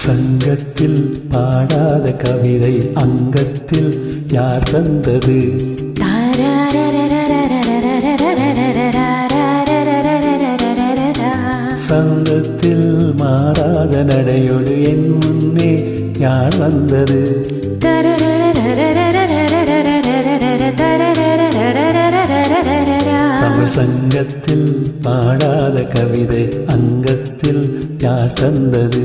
சங்கத்தில் பாடாத கவிதை அங்கத்தில் யார் தந்தது? சங்கத்தில் மாறாத நடையோடு என் முன்னே யார் வந்தது? தமிழ் சங்கத்தில் பாடாத கவிதை அங்கத்தில் யார் தந்தது?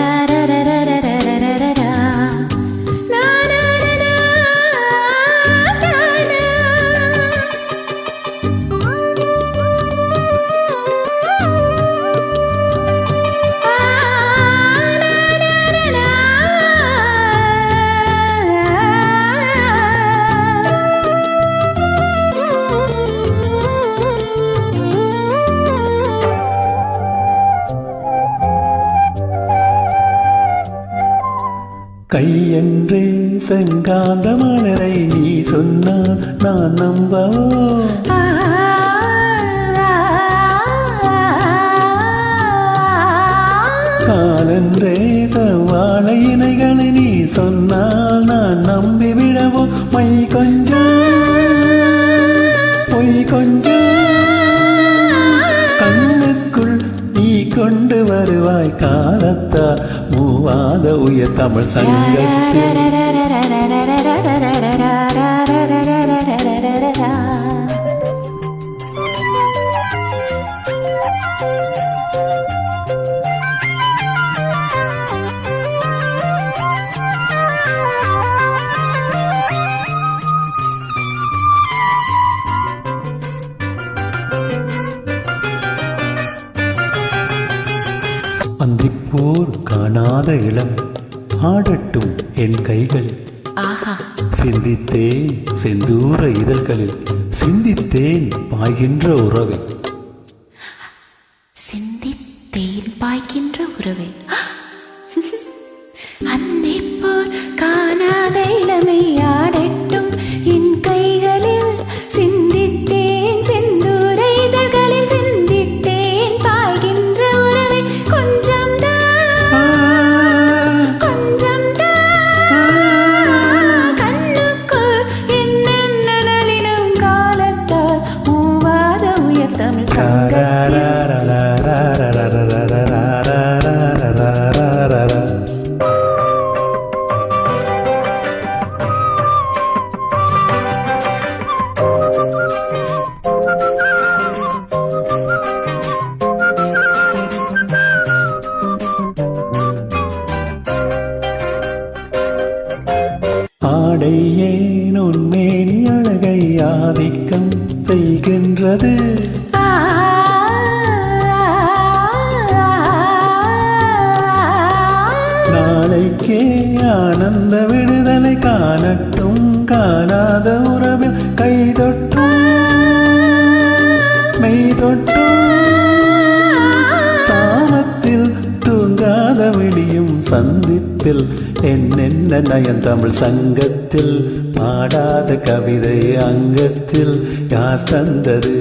கையன்றே செங்காந்த மலரை நீ சொன்னால் நான் நம்பவோ காலன்றே செவ்வாழ இணைகளை நீ சொன்னால் நான் நம்பிவிடவோ? மை கொஞ்சம் பொய் கொஞ்சம். மாத உயர் தமிழ் சங்கத்தில் Thank you. அந்திப்போர் காணாத இளம். ஆடட்டும் என் கைகள். சிந்தித்தேன் செந்தூர இதழ்களில். சிந்தித்தேன் பாய்கின்ற உறவை சிந்தி தேன் பாய்க்கின்ற உறவை ஆதிக்கம் செய்கின்றது. நாளைக்கே ஆனந்த விடுதலை காணட்டும். காணாத உறவில் கைதொட்டும் மெய்தொட்டும் சாமத்தில் தூங்காத விடியும் சந்திப்பில் என்னென்ன நயன் தமிழ் சங்கத்தில் பாடாத கவிதை அங்கத்தில் யார் தந்தது?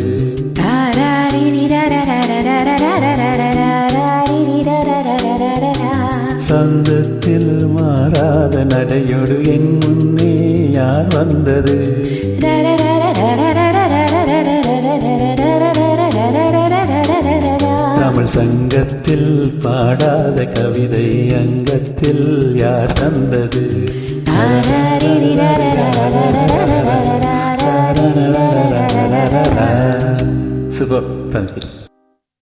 சந்தத்தில் மாறாத நடையோடு என் முன்னே யார் வந்தது? தமிழ் சங்கத்தில் பாடாத கவிதை அங்கத்தில் யார் தந்தது? 这个问题